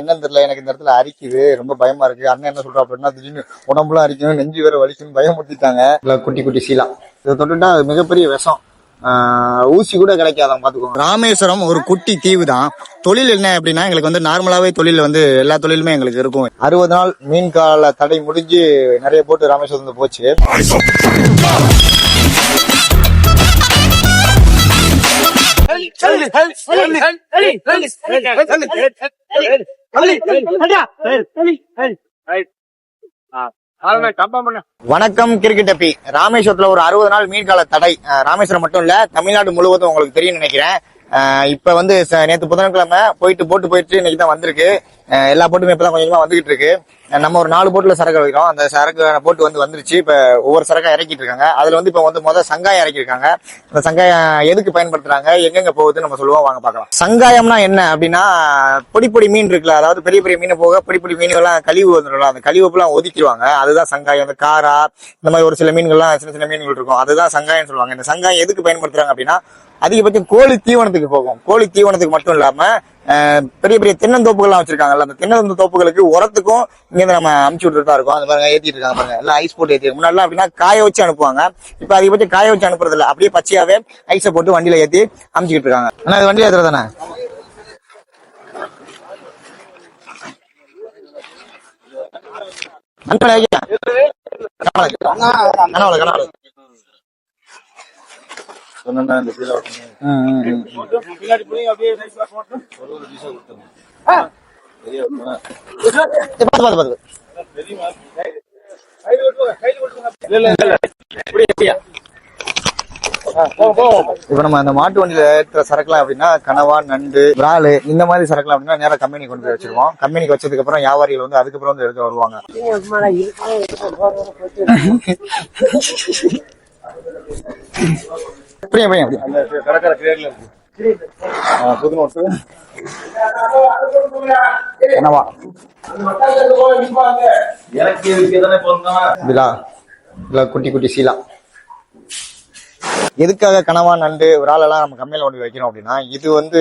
என்னன்னு தெரியல. எனக்கு இந்த இடத்துல அரிக்குது. ரொம்ப பயமா இருக்கு. அண்ணன் என்ன சொல்றா அப்படின்னா திடீர்னு உடம்புலாம் அரிக்கும் நெஞ்சு வேற வலிக்கும் பயமுறுத்திட்டாங்க. குட்டி குட்டி சீலா. இதை தொட்டுட்டா அது மிகப்பெரிய விஷம். ஊசி கூட கிடைக்காதான் பாத்துக்கோங்க ராமேஸ்வரம் ஒரு குட்டி தீவு தான் தொழில் என்ன அப்படின்னா எங்களுக்கு வந்து நார்மலாவே தொழில் வந்து எல்லா தொழிலுமே எங்களுக்கு இருக்கும். அறுபது நாள் மீன் கால தடை முடிஞ்சு நிறைய போட்டு ராமேஸ்வரம் போச்சு. வணக்கம் கிரிக்கெட் அப்பி ராமேஸ்வரத்துல ஒரு அறுபது நாள் மீன் கால தடை. ராமேஸ்வரம் மட்டும் இல்ல தமிழ்நாடு முழுவதும் உங்களுக்கு தெரியும் நினைக்கிறேன். இப்ப வந்து நேத்து புதன்கிழமை போயிட்டு போட்டு போயிட்டு இன்னைக்கு தான் வந்திருக்கு எல்லா போட்டுமே இப்பதான் கொஞ்சம் கொஞ்சமா வந்துகிட்டு இருக்கு. நம்ம ஒரு நாலு போட்டுல சரக்கு வைக்கிறோம். அந்த சரக்கு போட்டு வந்து வந்துருச்சு. இப்ப ஒவ்வொரு சரக்கா இறக்கிட்டு இருக்காங்க. அதுல வந்து இப்ப வந்து முதல் சங்காயம் இறக்கிருக்காங்க அந்த சங்காயம் எதுக்கு பயன்படுத்துறாங்க? எங்கெங்க போகுதுன்னு நம்ம சொல்லுவோம். வாங்க பார்க்கலாம். சங்காயம்னா என்ன அப்படின்னா பொடி பொடி மீன் இருக்குல்ல அதாவது பெரிய பெரிய மீன் போக பொடி பொடி மீன்கள்லாம் கழிவு வந்துடும் அந்த கழிவுலாம் ஒதுக்கிடுவாங்க. அதுதான் சங்காயம். அந்த காரா இந்த மாதிரி ஒரு சில மீன்கள்லாம் சின்ன சின்ன மீன்கள் இருக்கும். அதுதான் சங்காயம் சொல்லுவாங்க. இந்த சங்காயம் எதுக்கு பயன்படுத்துறாங்க அப்படின்னா அதிகபட்சம் கோழி தீவனத்துக்கு போகும். கோழி தீவனத்துக்கு மட்டும் இல்லாம பெரிய பெரிய தென்னந்தோப்புகள்லாம் வச்சிருக்காங்கல்ல அந்த தென்னந்த தோப்புகளுக்கு உரத்துக்கும் இங்க இருந்து நம்ம அமுச்சு விட்டுட்டு தான் இருக்கோம். அந்த பாருங்க ஏத்திட்டு இருக்காங்க பாருங்க. எல்லாம் ஐஸ் போட்டு ஏத்தி முன்னாடி அப்படின்னா காய வச்சு அனுப்புவாங்க. இப்ப அதிகபட்சம் காய வச்சு அனுப்புறது இல்லை அப்படியே பச்சையாவே ஐஸை போட்டு வண்டியில ஏத்தி அமுச்சுக்கிட்டு இருக்காங்க. ஆனா அது வண்டியில ஏத்துறது தானே? அண்ணா ஐயா. இப்ப நம்ம அந்த மாட்டு வண்டியில ஏற்றுற சரக்குலாம் அப்படின்னா கனவா நண்டு விராலு இந்த மாதிரி சரக்குலாம் அப்படின்னா நேரா கம்பெனி கொண்டு போய் வச்சிருவோம். கம்பெனிக்கு வச்சதுக்கு அப்புறம் வியாபாரிகள் வந்து அதுக்கப்புறம் வந்து எடுத்து வருவாங்க. அப்படியே அப்படியே அப்படியே? கனவா விலா விலா குட்டி குட்டி சீலா. எதுக்காக கனவா நண்டு விராலெல்லாம் நம்ம கம்மியில கொண்டு போய் வைக்கிறோம் அப்படின்னா இது வந்து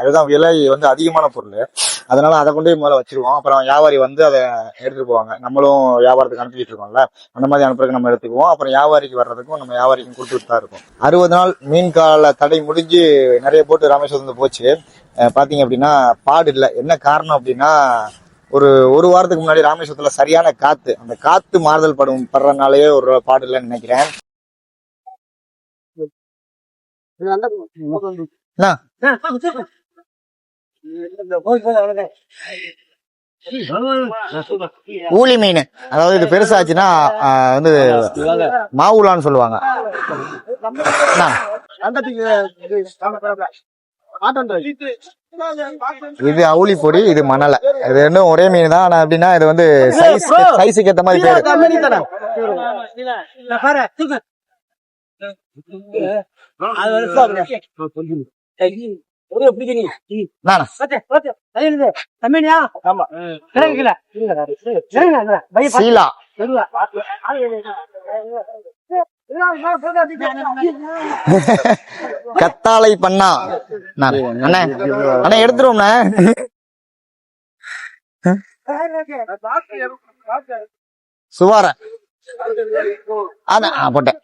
அதுதான் விலை வந்து அதிகமான பொருள். அதனால அதை கொண்டு போய் முதல்ல வச்சிருவோம். அப்புறம் வியாபாரி வந்து அதை எடுத்துட்டு போவாங்க. நம்மளும் வியாபாரத்துக்கு அனுப்பிட்டு இருக்கோம்ல அந்த மாதிரி அனுப்புறதுக்கு நம்ம எடுத்துக்குவோம். அப்புறம் வியாபாரிக்கு வர்றதுக்கும் நம்ம வியாபாரிக்கும் கொடுத்துட்டு தான் இருக்கும். அறுபது நாள் மீன் கால தடை முடிஞ்சு நிறைய போட்டு ராமேஸ்வரம் வந்து போச்சு. பாத்தீங்க அப்படின்னா பாடு இல்லை. என்ன காரணம் அப்படின்னா ஒரு ஒரு வாரத்துக்கு முன்னாடி ராமேஸ்வரத்துல சரியான காத்து. அந்த காத்து மாறுதல் படும் படுறதுனாலயே ஒரு பாடு இல்லைன்னு நினைக்கிறேன். என்ன? ஊளி மீன். அதாவது இது பெருசாச்சுன்னா வந்து மாவுலான்னு சொல்லுவாங்க? இது அவுளி பொடி இது மணலை. இது ரெண்டும் ஒரே மீன் தான். ஆனா அப்படின்னா இது வந்து சைஸ் சைஸுக்கு ஏத்த மாதிரி பேரு. நானா? சீலா. கத்தாழை பண்ணா. நான் அண்ணே அண்ணே எடுத்துருவோம்ண்ணே. சுவார. அதான் போட்டேன்.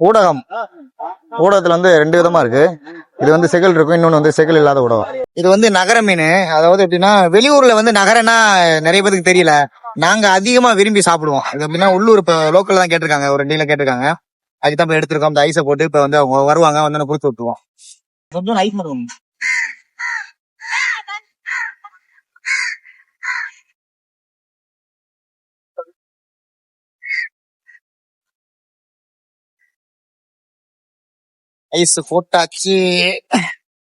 ஊடகம். ஊடகத்துல வந்து ரெண்டு விதமா இருக்கு. இது வந்து செகல் இருக்கும் இன்னொன்னு வந்து செகல் இல்லாத ஊடகம். இது வந்து நகர மீன். அதாவது எப்படின்னா வெளியூர்ல வந்து நகரம்னா நிறைய பேருக்கு தெரியல. நாங்க அதிகமா விரும்பி சாப்பிடுவோம். இது எப்படின்னா உள்ளூர் இப்ப லோக்கல்ல தான் கேட்டிருக்காங்க. ஒரு ரெண்டு கிலோ கேட்டிருக்காங்க. அதுக்கு தான் இப்ப எடுத்திருக்கோம். இந்த ஐஸை போட்டு இப்ப வந்து அவங்க வருவாங்க வந்து கொடுத்து விட்டுருவோம் கொஞ்சம் ஐஸ் மட்டும் ஐஸ் போட்டாச்சு.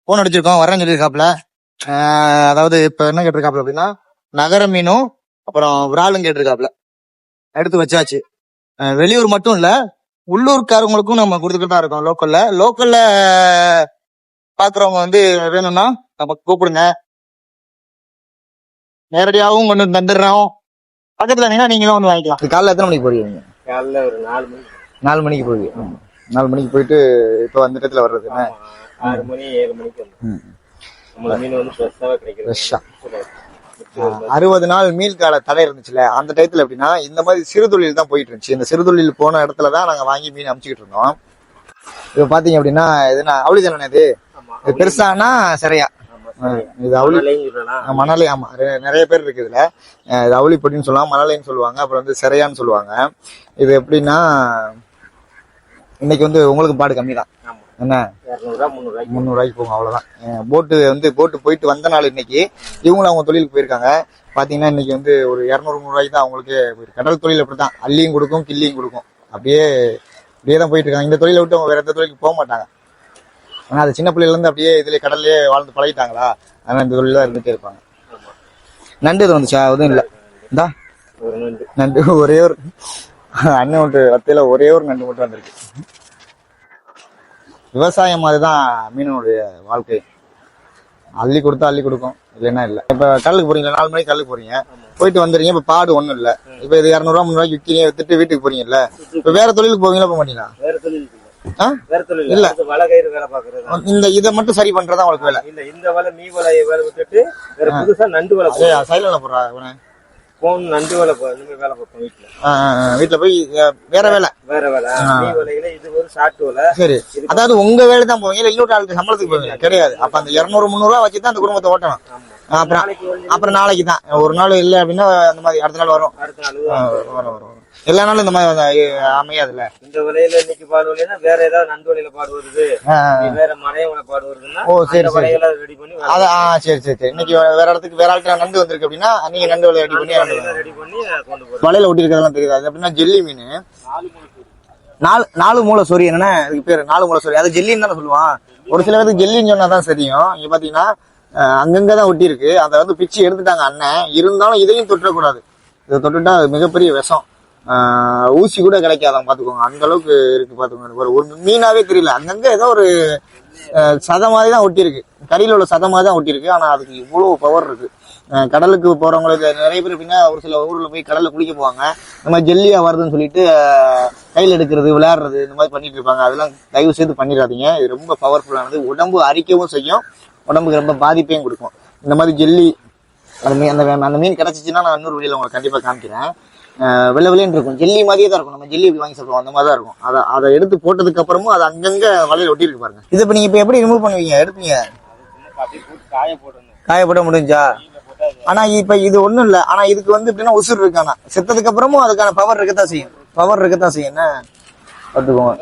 போன் அடிச்சிருக்கோம் வரேன்னு சொல்லியிருக்காப்ல அதாவது இப்ப என்ன கேட்டிருக்காப்ல அப்படின்னா நகர மீனும் அப்புறம் விராலும் கேட்டிருக்காப்ல எடுத்து வச்சாச்சு. வெளியூர் மட்டும் இல்ல உள்ளூர்காரங்களுக்கும் நம்ம கொடுத்துக்கிட்டு தான் இருக்கோம் லோக்கல்ல லோக்கல்ல பாக்குறவங்க வந்து வேணும்னா நம்ம கூப்பிடுங்க. நேரடியாகவும் கொண்டு வந்து தந்துடுறோம். பக்கத்துல இருந்தீங்கன்னா நீங்களும் வந்து வாங்கிக்கலாம். காலைல எத்தனை மணிக்கு போறீங்க? காலைல ஒரு நாலு மணி நாலு மணிக்கு போய் நாலு மணிக்கு போயிட்டு இப்போ அந்த இடத்துல வர்றது ஆறு மணி ஏழு மணிக்கு மீன் வந்து அறுபது நாள் மீன் கால தடை இருந்துச்சுல அந்த டயத்துல எப்படின்னா இந்த மாதிரி சிறு தொழில் தான் போயிட்டு இருந்துச்சு. இந்த சிறு தொழில் போன இடத்துல தான் நாங்க வாங்கி மீன் அமுச்சுக்கிட்டு இருந்தோம். இப்போ பாத்தீங்க அப்படின்னா இது நான் அவளி தானே இது? இது பெருசானா சரியா இது அவளி. மணலை ஆமா. நிறைய பேர் இருக்கு இதுல இது அவளி பொடின்னு சொல்லுவாங்க மணலைன்னு சொல்லுவாங்க அப்புறம் வந்து சிறையான்னு சொல்லுவாங்க. இது எப்படின்னா இன்னைக்கு வந்து உங்களுக்கு பாடு கம்மி தான் என்ன? முந்நூறுவாய்க்கு போகும். அவ்வளவுதான். போட்டு வந்து போட்டு போயிட்டு வந்த நாள் இன்னைக்கு இவங்களும் அவங்க தொழிலுக்கு போயிருக்காங்க. பாத்தீங்கன்னா இன்னைக்கு வந்து ஒரு இரநூறு முந்நூறுவாய்க்கு தான் அவங்களுக்கு கடல் தொழில் அப்படித்தான். அள்ளியும் கொடுக்கும் கிள்ளியும் கொடுக்கும். அப்படியே அப்படியே தான் போயிட்டு இருக்காங்க. இந்த தொழிலை விட்டு அவங்க வேற எந்த தொழிலுக்கு போக மாட்டாங்க. ஆனா அது சின்ன பிள்ளையில இருந்து அப்படியே இதுல கடல்லே வாழ்ந்து பழகிட்டாங்களா? அதனால இந்த தொழில் தான் இருந்துட்டே இருப்பாங்க. நண்டு இது வந்துச்சா? எதுவும் இல்ல. இந்தா. நண்டு. ஒரே ஒரு அண்ணன் ஒன்று வத்தையில ஒரே ஒரு நண்டு மட்டும் வந்திருக்கு. விவசாயம் மாதிரி தான் மீனனுடைய வாழ்க்கை. அள்ளி கொடுத்தா அள்ளி கொடுக்கும் இல்லைன்னா இல்ல. இப்ப கடலுக்கு போறீங்க நாலு மணிக்கு கடலுக்கு போறீங்க. போயிட்டு வந்துடுறீங்க இப்ப பாடு ஒண்ணும் இல்ல. இப்ப இது இரநூறுவா முந்நூறுவாய்க்கு விற்கிறீங்க வித்துட்டு வீட்டுக்கு போறீங்கல்ல. இப்ப வேற தொழிலுக்கு போவீங்களா போக மாட்டீங்களா? வேற தொழில் இல்லை. இந்த இதை மட்டும் சரி பண்றதா உங்களுக்கு வேலை? இந்த வலை மீ வலையை வேலை விட்டுட்டு வேற புதுசா நண்டு வலை போடுறா. போன் நண்டு வலை போ- இந்த வேலை பார்ப்போம் வீட்டுல. வீட்டுல போய் வேற வேலை. வேற வேலை. வலையில இது ஒரு ஷார்ட் வலை. சரி. அதாவது உங்க வேலை தான் போவீங்க இல்ல இன்னொரு ஆளுக்கு சம்பளத்துக்கு போவீங்க? கிடையாது. அப்ப அந்த இருநூறு முந்நூறு ரூபா வச்சு தான் அந்த குடும்பத்தை ஓட்டணும். அப்புறம் அப்புறம் நாளைக்கு தான் ஒரு நாள் இல்ல அப்படின்னா அந்த மாதிரி அடுத்த நாள் வரும். வரும். வரும். எல்லா நாளும் இந்த மாதிரி அமையாதுல்ல? இந்த வலையில இன்னைக்கு பாடு வலைன்னா வேற ஏதாவது நண்டு வலையில பாடு வருது வேற மலைய வலை பாடு வருதுன்னா ஓ, சரி, சரி. ரெடி பண்ணி அத ஆ சரி சரி சரி. இன்னைக்கு வேற இடத்துக்கு வேற ஆள்கிட்ட நண்டு வந்திருக்கு அப்படின்னா நீங்க நண்டு வலையை ரெடி பண்ணி ரெடி பண்ணி கொண்டு போறோம் வலையில ஒட்டி இருக்கிறதெல்லாம் தெரியுது. அது அப்படின்னா ஜெல்லி மீன். நாலு நாலு மூளை சொறி என்னன்னா அதுக்கு பேரு நாலு மூளை சொறி. அது ஜெல்லின்னு தானே சொல்லுவான். ஒரு சில பேருக்கு ஜெல்லின்னு சொன்னா தான் தெரியும். இங்க பாத்தீங்கன்னா அங்கங்க தான் ஒட்டி இருக்கு அதை வந்து பிச்சு எடுத்துட்டாங்க அண்ணன். இருந்தாலும் இதையும் தொட்டக்கூடாது. இதை தொட்டுட்டா அது மிகப்பெரிய விஷம். ஊசி கூட கிடைக்காதான் பாத்துக்கோங்க. அந்த அளவுக்கு இருக்கு பாத்துக்கோங்க. ஒரு ஒரு மீனாவே தெரியல. அங்கங்க ஏதோ ஒரு அஹ், சதை மாதிரி தான் ஒட்டியிருக்கு. கரையில் உள்ள சதை மாதிரி தான் ஒட்டியிருக்கு. ஆனால் அதுக்கு இவ்வளோ பவர் இருக்கு. கடலுக்கு போகிறவங்களுக்கு நிறைய பேர் எப்படின்னா ஒரு சில ஊரில் போய் கடலில் குளிக்க போவாங்க. இந்த மாதிரி ஜெல்லியாக வருதுன்னு சொல்லிட்டு கையில் எடுக்கிறது விளையாடுறது இந்த மாதிரி பண்ணிட்டு இருப்பாங்க. அதெல்லாம் தயவு செய்து பண்ணிடாதீங்க. இது ரொம்ப பவர்ஃபுல்லானது உடம்பு அரிக்கவும் செய்யும். உடம்புக்கு ரொம்ப பாதிப்பையும் கொடுக்கும். இந்த மாதிரி ஜெல்லி அந்த மீன் அந்த மீன் கிடைச்சிச்சுன்னா நான் இன்னொரு வீடியோல உங்களுக்கு கண்டிப்பா காமிக்கிறேன். வெள்ளை வெளியேன்னு இருக்கும். ஜெல்லி மாதிரியே தான் இருக்கும். நம்ம ஜெல்லி எப்படி வாங்கி சாப்பிடுவோம். அந்த மாதிரி தான் இருக்கும். அதை அதை எடுத்து போட்டதுக்கு அப்புறமும் அது அங்கங்க வலையில ஒட்டி இருக்கு பாருங்க. இதை இப்போ நீங்க இப்போ எப்படி ரிமூவ் பண்ணுவீங்க? எடுப்பீங்க? காய காயப்பட முடிஞ்சா? ஆனா இப்ப இது ஒண்ணும் இல்ல. ஆனா இதுக்கு வந்து எப்படின்னா உசுர் இருக்கு ஆனா. செத்ததுக்கு அப்புறமும் அதுக்கான பவர் இருக்கத்தான் செய்யும். பவர் இருக்கத்தான் செய்யும். என்ன? பார்த்துக்கோங்க.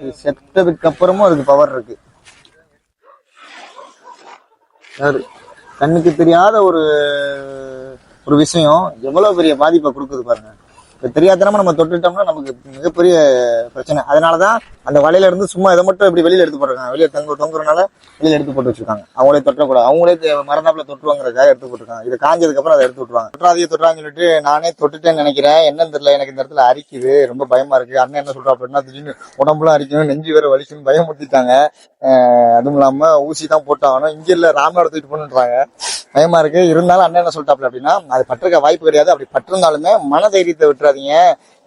இது செத்ததுக்கு அப்புறமும் அதுக்கு பவர் இருக்கு. கண்ணுக்கு தெரியாத ஒரு ஒரு விஷயம் எவ்வளவு பெரிய பாதிப்பை கொடுக்குது பாருங்க. இப்போ தெரியாதனமா நம்ம தொட்டுட்டோம்னா நமக்கு மிகப்பெரிய பிரச்சனை. அதனாலதான் அந்த வலையில இருந்து சும்மா இதை மட்டும் இப்படி வெளியில எடுத்து போட்டிருக்காங்க. வெளியே தங்க தொங்குறதுனால வெளியில எடுத்து போட்டு வச்சிருக்காங்க. அவங்களே தொட்டக்கூடாது. அவங்களே மறந்தாப்பில் மறந்தாப்புல தொட்டுவாங்கிறதுக்காக எடுத்து போட்டிருக்காங்க. இது காஞ்சதுக்கு அப்புறம் அதை எடுத்து விட்டுருவாங்க. தொட்டாதையே தொட்டான்னு சொல்லிட்டு நானே தொட்டுட்டேன்னு நினைக்கிறேன். என்னன்னு தெரியல எனக்கு இந்த இடத்துல அரிக்குது. ரொம்ப பயமா இருக்கு. அண்ணன் என்ன சொல்றா அப்படின்னா திடீர்னு உடம்புலாம் அரிக்கணும் நெஞ்சு வேற வலிக்கணும் பயமுறுத்திட்டாங்க. அதுவும் இல்லாம ஊசி தான் போட்டாகணும். இங்க இல்ல ராமநாடு தூக்கிட்டு போன்றாங்க பயமா இருக்கு. இருந்தாலும் அண்ணன் என்ன சொல்லிட்டாப்ல அப்படின்னா அது பட்டிருக்க வாய்ப்பு கிடையாது. அப்படி பட்டிருந்தாலுமே மன தைரியத்தை விட்டுற பயப்படாதீங்க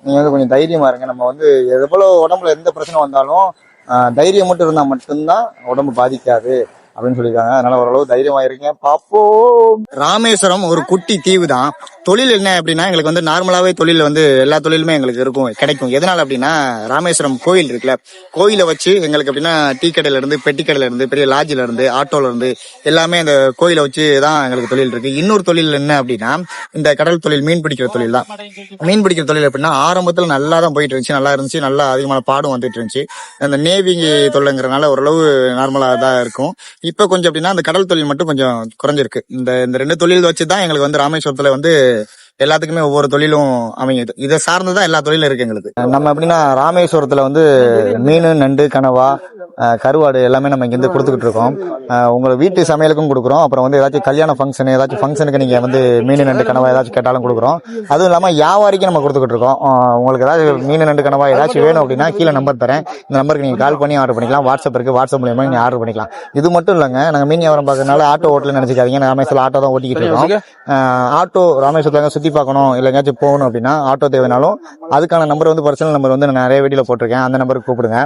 நீங்க வந்து கொஞ்சம் தைரியமா இருங்க. நம்ம வந்து எவ்வளவு உடம்புல எந்த பிரச்சனை வந்தாலும் ஆஹ், தைரியம் மட்டும் இருந்தா மட்டும்தான் உடம்பு பாதிக்காது. அப்படின்னு சொல்லியிருக்காங்க. அதனால ஓரளவு தைரியமா இருக்கீங்க பாப்போம் ராமேஸ்வரம் ஒரு குட்டி தீவு தான் தொழில் என்ன அப்படின்னா எங்களுக்கு வந்து நார்மலாவே தொழில் வந்து எல்லா தொழிலுமே எங்களுக்கு இருக்கும் கிடைக்கும். எதனால அப்படின்னா ராமேஸ்வரம் கோயில் இருக்குல்ல கோயிலை வச்சு எங்களுக்கு அப்படின்னா டீ கடையில இருந்து பெட்டி கடையில இருந்து பெரிய லாட்ஜில இருந்து ஆட்டோல இருந்து எல்லாமே அந்த கோயிலை வச்சு தான் எங்களுக்கு தொழில் இருக்கு. இன்னொரு தொழில் என்ன அப்படின்னா இந்த கடல் தொழில் மீன் பிடிக்கிற தொழில் தான். மீன் பிடிக்கிற தொழில் அப்படின்னா ஆரம்பத்துல நல்லா தான் போயிட்டு இருந்துச்சு நல்லா இருந்துச்சு. நல்லா அதிகமான பாடும் வந்துட்டு இருந்துச்சு அந்த நேவி தொழிலுங்கிறனால ஓரளவு நார்மலாக தான் இருக்கும். இப்போ கொஞ்சம் அப்படின்னா அந்த கடல் தொழில் மட்டும் கொஞ்சம் குறைஞ்சிருக்கு. இந்த இந்த ரெண்டு தொழில் வச்சு தான் எங்களுக்கு வந்து ராமேஸ்வரத்துல வந்து எல்லாத்துக்குமே ஒவ்வொரு தொழிலும் அமையுது இதை சார்ந்துதான் எல்லா தொழிலும் இருக்கு எங்களுக்கு. நம்ம எப்படின்னா ராமேஸ்வரத்துல வந்து மீன் நண்டு கனவா கருவாடு எல்லாமே நம்ம இங்க இருந்து கொடுத்துக்கிட்டு இருக்கோம். அஹ், உங்க வீட்டு சமையலுக்கும் கொடுக்குறோம். அப்புறம் வந்து ஏதாச்சும் கல்யாண ஃபங்க்ஷன் ஏதாச்சும் ஃபங்க்ஷனுக்கு நீங்க வந்து மீன் நண்டு கனவா ஏதாச்சும் கேட்டாலும் கொடுக்குறோம். அதுவும் இல்லாம வியாபாரிக்கும் நம்ம கொடுத்துக்கிட்டு இருக்கோம். உங்களுக்கு ஏதாவது மீன் நண்டு கனவா ஏதாச்சும் வேணும் அப்படின்னா கீழே நம்பர் தரேன். இந்த நம்பருக்கு நீங்க கால் பண்ணி ஆர்டர் பண்ணிக்கலாம். வாட்ஸ்அப் இருக்கு. வாட்ஸ்அப் மூலியமா நீங்க ஆர்டர் பண்ணிக்கலாம். இது மட்டும் இல்லைங்க. நாங்க மீன் வியாபாரம் பார்க்கறதுனால ஆட்டோ ஓட்டல நினைச்சுக்காதீங்க. நான் ராமேஸ்வரம் ஆட்டோ தான் ஓட்டிக்கிட்டு இருக்கோம். ஆட்டோ ராமேஸ்வரத்துல சுத்தி பார்க்கணும் இல்லை எங்கேயாச்சும் போகணும் அப்படின்னா ஆட்டோ தேவைனாலும் அதுக்கான நம்பர் வந்து பர்சனல் நம்பர் வந்து நான் நிறைய வீடியோவில் போட்டிருக்கேன். அந்த நம்பருக்கு கூப்பிடுங்க.